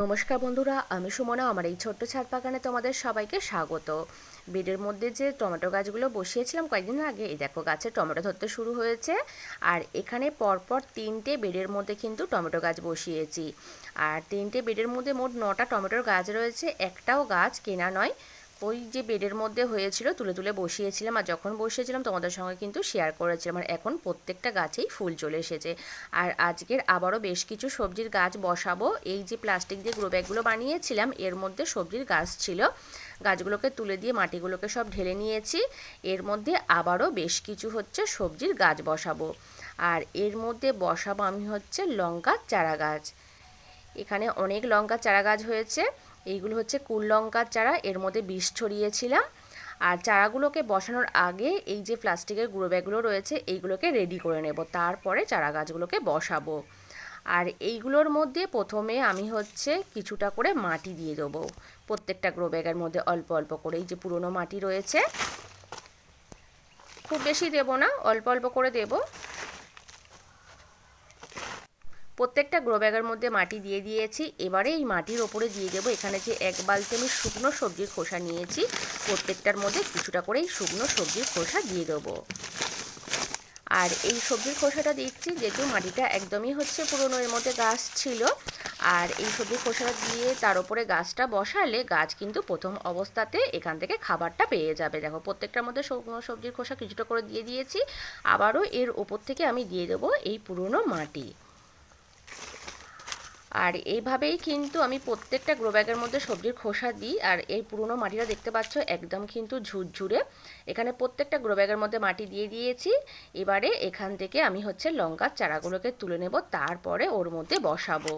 নমস্কার বন্ধুরা, আমি সুমনা। আমার এই ছোট্ট ছাদ বাগানে তোমাদের সবাইকে স্বাগত। বেডের মধ্যে যে টমেটো গাছগুলো বসিয়েছিলাম কয়েকদিন আগে, এই দেখো গাছে টমেটো ধরতে শুরু হয়েছে। আর এখানে পরপর তিনটে বেডের মধ্যে কিন্তু টমেটো গাছ বসিয়েছি। আর তিনটে বেডের মধ্যে মোট নটা টমেটোর গাছ রয়েছে। একটাও গাছ কেনা নয় ওই যে বেডের মধ্যে হয়েছিল, তুলে তুলে বসিয়েছিলাম আর যখন বসিয়েছিলাম তোমাদের সঙ্গে কিন্তু শেয়ার করেছিলাম আর এখন প্রত্যেকটা গাছেই ফুল চলে এসেছে। আর আজকের আবারও বেশ কিছু সবজির গাছ বসাবো। এই যে প্লাস্টিক দিয়ে গ্রো ব্যাগগুলো বানিয়েছিলাম, এর মধ্যে সবজির গাছ ছিল। গাছগুলোকে তুলে দিয়ে মাটিগুলোকে সব ঢেলে নিয়েছি। এর মধ্যে আবারও বেশ কিছু হচ্ছে সবজির গাছ বসাবো। আর এর মধ্যে বসাবো আমি হচ্ছে লঙ্কা চারা গাছ এখানে অনেক লঙ্কা চারা গাছ হয়েছে। এইগুলো হচ্ছে কুল লঙ্কার চারা, এর মধ্যে বিষ ছড়িয়েছিলাম। আর চারাগুলোকে বসানোর আগে এই যে প্লাস্টিকের গুঁড়ো ব্যাগগুলো রয়েছে, এইগুলোকে রেডি করে নেব। তারপরে চারা গাছগুলোকে বসাবো। আর এইগুলোর মধ্যে প্রথমে আমি হচ্ছে কিছুটা করে মাটি দিয়ে দেবো। প্রত্যেকটা গ্রো ব্যাগের মধ্যে অল্প অল্প করে, এই যে পুরনো মাটি রয়েছে। খুব বেশি দেব না, অল্প অল্প করে দেবো। প্রত্যেকটা গ্রো ব্যাগের মধ্যে মাটি দিয়ে দিয়েছি। এবারে এই মাটির ওপরে দিয়ে দেবো এখানে যে এক বালতি আমি শুকনো সবজির খোসা নিয়েছি। প্রত্যেকটার মধ্যে কিছুটা করে এই শুকনো সবজির খোসা দিয়ে দেবো। আর এই সবজির খোসাটা দিচ্ছি, যেহেতু মাটিটা একদমই হচ্ছে পুরনো, এর মধ্যে গাছ ছিল। আর এই সবজির খোসাটা দিয়ে তার উপরে গাছটা বসালে গাছ কিন্তু প্রথম অবস্থাতে এখান থেকে খাবারটা পেয়ে যাবে। দেখো, প্রত্যেকটার মধ্যে শুকনো সবজির খোসা কিছুটা করে দিয়ে দিয়েছি। আবারও এর ওপর থেকে আমি দিয়ে দেবো এই পুরনো মাটি। আর এইভাবেই কিন্তু আমি প্রত্যেকটা গ্রো ব্যাগের মধ্যে সবজির খোসা দিই, আর এই পুরনো মাটিটা দেখতে পাচ্ছ একদম কিন্তু ঝুরঝুরে। এখানে প্রত্যেকটা গ্রো ব্যাগের মধ্যে মাটি দিয়ে দিয়েছি। এবারে এখান থেকে আমি হচ্ছে লঙ্কার চারাগুলোকে তুলে নেব, তারপরে ওর মধ্যে বসাবো।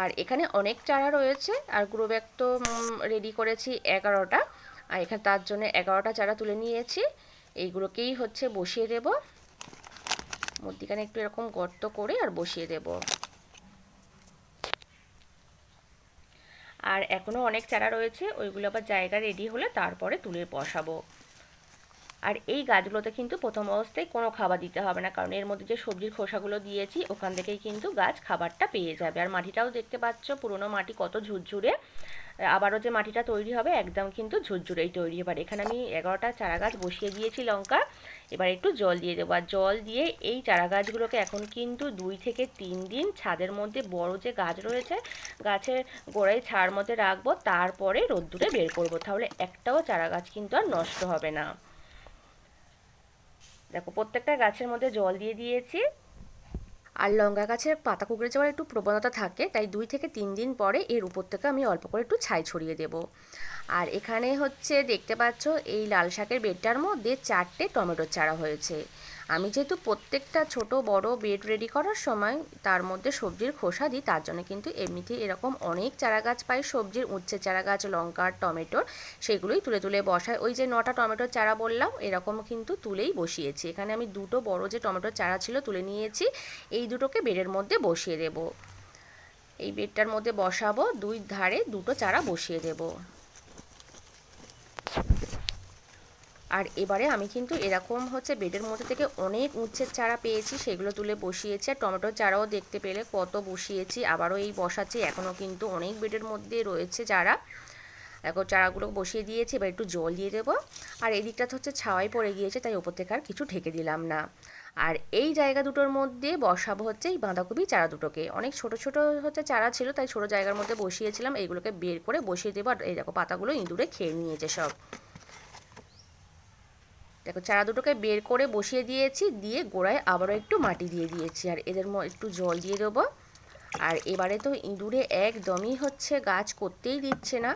আর এখানে অনেক চারা রয়েছে, আর গ্রো ব্যাগ তো রেডি করেছি এগারোটা। আর এখানে তার জন্য এগারোটা চারা তুলে নিয়েছি। এইগুলোকেই হচ্ছে বসিয়ে দেবো। মধ্যিখানে একটু এরকম গর্ত করে আর বসিয়ে দেব। আর এখনও অনেক চারা রয়েছে, ওইগুলো আবার জায়গা রেডি হলে তারপরে তুলে বসাবো। আর এই গাছগুলোতে কিন্তু প্রথম অবস্থায় কোনো খাবার দিতে হবে না, কারণ এর মধ্যে যে সবজির খোসাগুলো দিয়েছি, ওখান থেকেই কিন্তু গাছ খাবারটা পেয়ে যাবে। আর মাটিটাও দেখতে পাচ্ছ, পুরনো মাটি কত ঝুরঝুরে, আবারও যে মাটিটা তৈরি হবে একদম কিন্তু ঝুরঝুরেই তৈরি হবে। এখানে আমি এগারোটা চারা গাছ বসিয়ে দিয়েছি লঙ্কা, এবার একটু জল দিয়ে দেবো। আর জল দিয়ে এই চারা গাছগুলোকে এখন কিন্তু দুই থেকে তিন দিন ছাদের মধ্যে বড় যে গাছ রয়েছে, গাছের গোড়ায় ছাড় মধ্যে রাখব, তারপরে রোদ্দুরে বের করব। তাহলে একটাও চারা গাছ কিন্তু আর নষ্ট হবে না। দেখো, প্রত্যেকটা গাছের মধ্যে জল দিয়ে দিয়েছি। আর লঙ্কা গাছের পাতা কুকড়ে যাওয়ার একটু প্রবণতা থাকে, তাই দুই থেকে তিন দিন পরে এর উপর থেকে আমি অল্প করে একটু ছাই ছড়িয়ে দেব। আর এখানে হচ্ছে দেখতে পাচ্ছ, এই লাল শাকের বেডটার মধ্যে চারটে টমেটোর চারা হয়েছে। আমি যেহেতু প্রত্যেকটা ছোট, বড় বেড রেডি করার সময় তার মধ্যে সবজির খোসা দিই, তার জন্য কিন্তু এমনিতেই এরকম অনেক চারা গাছ পাই। সবজির উচ্ছে চারা গাছ লঙ্কার টমেটোর সেগুলোই তুলে তুলে বসায় ওই যে নটা টমেটোর চারা বললাম, এরকম কিন্তু তুলেই বসিয়েছি। এখানে আমি দুটো বড় যে টমেটোর চারা ছিল তুলে নিয়েছি, এই দুটোকে বেডের মধ্যে বসিয়ে দেব। এই বেডটার মধ্যে বসাবো, দুই ধারে দুটো চারা বসিয়ে দেবো। আর এবারে আমি কিন্তু এরকম হচ্ছে বেডের মধ্যে থেকে অনেক উচ্ছের চারা পেয়েছি, সেগুলো তুলে বসিয়েছি আর টমেটোর চারাও দেখতে পেলে কত বসিয়েছি, আবারও এই বসাচ্ছি, এখনও কিন্তু অনেক বেডের মধ্যে রয়েছে চারা। দেখো, চারাগুলো বসিয়ে দিয়েছি, এবার একটু জল দিয়ে দেবো। আর এই দিকটা হচ্ছে ছাওয়াই পড়ে গিয়েছে, তাই ওপর থেকে আর কিছু ঢেকে দিলাম না। আর এই জায়গা দুটোর মধ্যে বসাবো হচ্ছে এই বাঁধাকপি চারা দুটোকে। অনেক ছোট ছোট হচ্ছে চারা ছিল, তাই ছোট জায়গার মধ্যে বসিয়েছিলাম, এইগুলোকে বের করে বসিয়ে দেবো। আর এই দেখো, পাতাগুলো ইঁদুরে খেয়ে নিয়েছে সব। দেখো, চারা দুটোকে বের করে বসিয়ে দিয়েছি, দিয়ে গোড়ায় আবারও একটু মাটি দিয়ে দিয়েছি, আর এদের একটু জল দিয়ে দেবো। আর এবারে তো ইঁদুরে একদমই হচ্ছে গাছ করতেই দিচ্ছে না।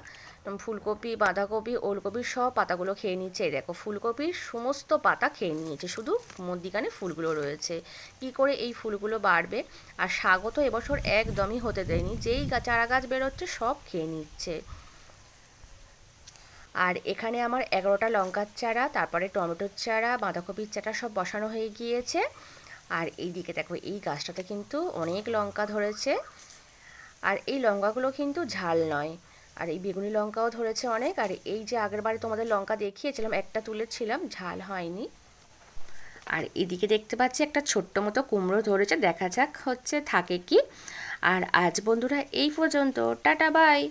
ফুলকপি, বাঁধাকপি, ওলকপি সব পাতাগুলো খেয়ে নিচ্ছে। দেখো, ফুলকপির সমস্ত পাতা খেয়ে নিয়েছে, শুধু মধ্যিখানে ফুলগুলো রয়েছে। কি করে এই ফুলগুলো বাড়বে? আর শাকও তো এবছর একদমই হতে দেয়নি, যেই চারা গাছ বেরোচ্ছে সব খেয়ে নিচ্ছে। আর এখানে আমার এগারোটা লঙ্কার চারা, তারপরে টমেটোর চারা, বাঁধাকপির চারা সব বসানো হয়ে গিয়েছে। আর এই দিকে দেখো, এই গাছটাতে কিন্তু অনেক লঙ্কা ধরেছে। আর এই লঙ্কাগুলো কিন্তু ঝাল নয়। আর এই বেগুনি লঙ্কাও ধরেছে অনেক। আর এই যে আগের বারে তোমাদের লঙ্কা দেখিয়েছিলাম, একটা তুলেছিলাম, ঝাল হয়নি। আর এদিকে দেখতে পাচ্ছি একটা ছোট্ট মতো কুমড়ো ধরেছে। দেখা যাক হচ্ছে থাকে কি। আর আজ বন্ধুরা, এই পর্যন্ত। Tata, bye.